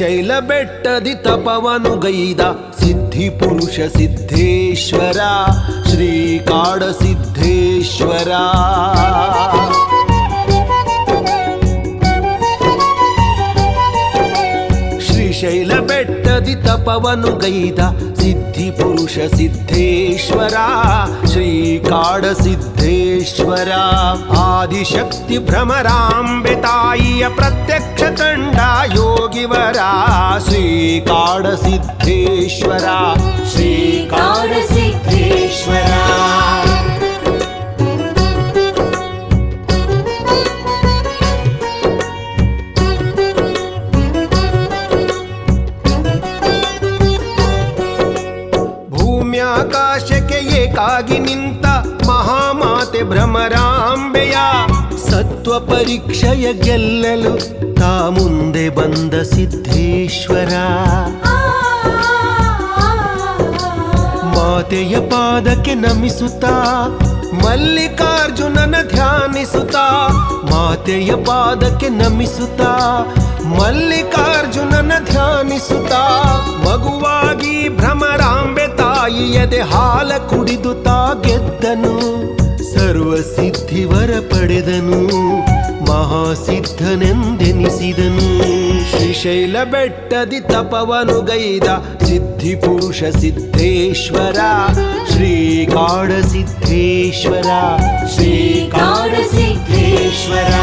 ಬೆಟ್ಟದಿ ತಪವನು ಗೈದ ಸಿದ್ಧಿ ಪುರುಷ ಸಿದ್ಧೇಶ್ವರ ಶ್ರೀಕಾಡ ಸಿದ್ಧೇಶ್ವರ ಶ್ರೀಶೈಲ ಬೆಟ್ಟದಿ ತಪವನು ಗೈದ सिद्धिपुरुषसिद्धेश्वरा श्रीकाडसिद्धेश्वरा आदिशक्तिभ्रमराम्बिताय प्रत्यक्षतण्डा योगिवरा श्रीकाडसिद्धेश्वरा। श्रीकालसिद्धेश्वर ಭೂಮ್ಯಾಕಾಶಕ್ಕೆ ಏಕಾಗಿ ನಿಂತ ಮಹಾಮಾತೆ ಭ್ರಮರಾಂಬೆಯ ಸತ್ವ ಪರೀಕ್ಷೆಯ ಗೆಲ್ಲಲು ತಾ ಮುಂದೆ ಬಂದ ಸಿದ್ಧೇಶ್ವರ. ಮಾತೆಯ ಪಾದಕ್ಕೆ ನಮಿಸುತ್ತಾ ಮಲ್ಲಿಕಾರ್ಜುನನ ಧ್ಯಾನಿಸುತ್ತಾ ಮಾತೆಯ ಪಾದಕ್ಕೆ ನಮಿಸುತ್ತಾ ಮಲ್ಲಿಕಾರ್ಜುನನ ಧ್ಯಾನಿಸುತ್ತಾ ಮಗುವಾಗಿ ಭ್ರಮರಾಂಬೆ ತಾಯಿಯದೆ ಹಾಲ ಕುಡಿದು ತಾ ಗೆದ್ದನು. ಸರ್ವ ಸಿದ್ಧಿವರ ಪಡೆದನು. ಮಹಾಸಿದ್ಧನೆಂದೆನಿಸಿದನು ಶ್ರೀಶೈಲ ಬೆಟ್ಟದಿ ತಪವನು ಗೈದ ಸಿದ್ಧಿ ಪುರುಷ ಸಿದ್ಧೇಶ್ವರ ಶ್ರೀಕಾಡ ಸಿದ್ಧೇಶ್ವರ ಶ್ರೀಕಾಡ ಸಿದ್ಧೇಶ್ವರ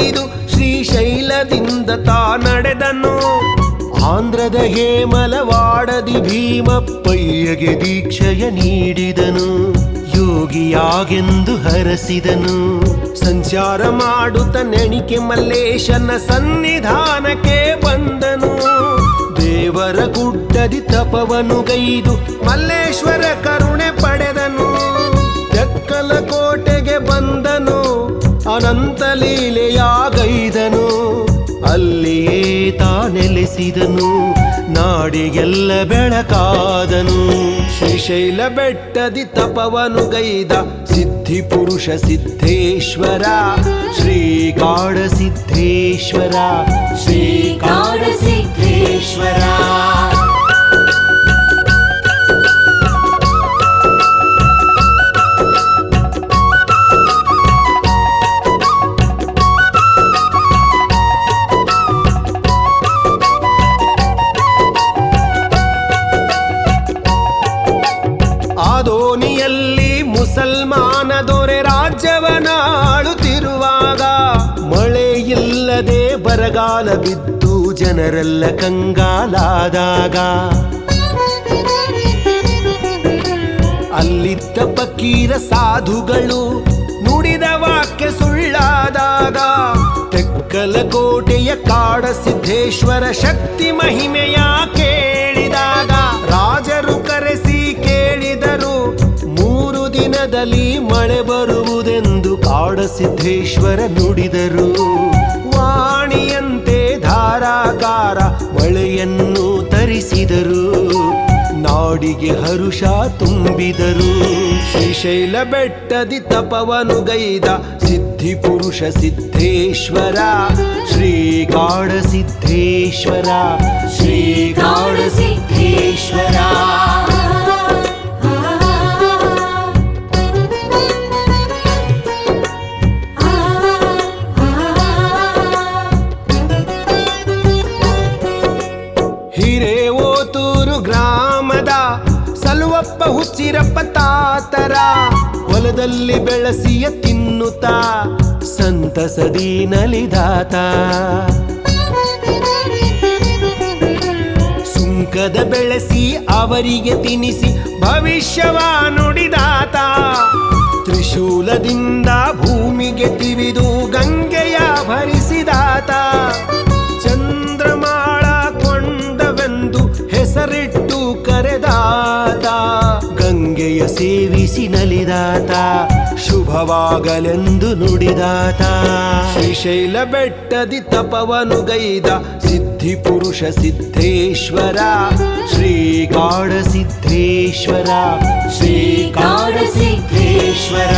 ತಪಗೈದು ಶ್ರೀಶೈಲದಿಂದ ತಾ ನಡೆದನು. ಆಂಧ್ರದ ಹೇಮಲವಾಡದಿ ಭೀಮಪ್ಪಯ್ಯಗೆ ದೀಕ್ಷೆಯ ನೀಡಿದನು. ಯೋಗಿಯಾಗೆಂದು ಹರಸಿದನು. ಸಂಚಾರ ಮಾಡುತ್ತ ನೆಣಿಕೆ ಮಲ್ಲೇಶನ ಸನ್ನಿಧಾನಕ್ಕೆ ಬಂದನು. ದೇವರ ಗುಡ್ಡದಿ ತಪವನು ಗೈದು ಮಲ್ಲೇಶ್ವರ ಕರುಣೆ ಅನಂತ ಲೀಲೆಯಾಗೈದನು. ಅಲ್ಲಿಯೇ ತಾ ನೆಲೆಸಿದನು ನಾಡಿಗೆಲ್ಲ ಬೆಳಕಾದನು. ಶ್ರೀಶೈಲ ಬೆಟ್ಟದಿ ತಪವನು ಗೈದ ಸಿದ್ಧಿ ಪುರುಷ ಸಿದ್ಧೇಶ್ವರ. ಶ್ರೀಕಾಡ ಸಿದ್ಧೇಶ್ವರ. ಶ್ರೀಕಾಡ ಸಿದ್ಧೇಶ್ವರ. ಬರಗಾಲ ಬಿದ್ದು ಜನರೆಲ್ಲ ಕಂಗಾಲಾದಾಗ, ಅಲ್ಲಿದ್ದ ಫಕೀರ ಸಾಧುಗಳು ನುಡಿದ ವಾಕ್ಯ ಸುಳ್ಳಾದಾಗ ತೆಕ್ಕಲ ಕೋಟೆಯ ಕಾಡ ಸಿದ್ಧೇಶ್ವರ ಶಕ್ತಿ ಮಹಿಮೆಯ ಕೇಳಿದಾಗ, ರಾಜರು ಕರೆಸಿ ಕೇಳಿದರು, ಮೂರು ದಿನದಲ್ಲಿ ಮಳೆ ಬರುವುದೆಂದು ಕಾಡ ಸಿದ್ಧೇಶ್ವರ ನುಡಿದರು. ನಾಡಿಗೆ ಹರುಷ ತುಂಬಿದರು. ಶ್ರೀಶೈಲ ಬೆಟ್ಟದಿ ತಪವನು ಗೈದ ಸಿದ್ಧಿ ಪುರುಷ ಸಿದ್ಧೇಶ್ವರ. ಶ್ರೀಕಾಡ ಸಿದ್ಧೇಶ್ವರ. ಶ್ರೀಕಾಡ ಸಿದ್ಧೇಶ್ವರ. ಹಿರೇಓತೂರು ಗ್ರಾಮದ ಸಲುವಪ್ಪ ಹುಚ್ಚಿರಪ್ಪ ತಾತರ, ಹೊಲದಲ್ಲಿ ಬೆಳಸಿಯ ತಿನ್ನುತ್ತ ಸಂತಸದಿ ನಲಿದಾತ ಸುಂಕದ ಬೆಳೆಸಿ ಅವರಿಗೆ ತಿನಿಸಿ ಭವಿಷ್ಯವ ನುಡಿದಾತ. ತ್ರಿಶೂಲದಿಂದ ಭೂಮಿಗೆ ತಿವಿದು ಸೇವಿಸಿ ನಲಿದಾತ ಶುಭವಾಗಲೆಂದು ನುಡಿದಾತ. ಶ್ರೀಶೈಲ ಬೆಟ್ಟದಿ ತಪವನು ಗೈದ ಸಿದ್ಧಿ ಪುರುಷ ಸಿದ್ಧೇಶ್ವರ. ಶ್ರೀಕಾಡ ಸಿದ್ಧೇಶ್ವರ. ಶ್ರೀಕಾಡ ಸಿದ್ಧೇಶ್ವರ.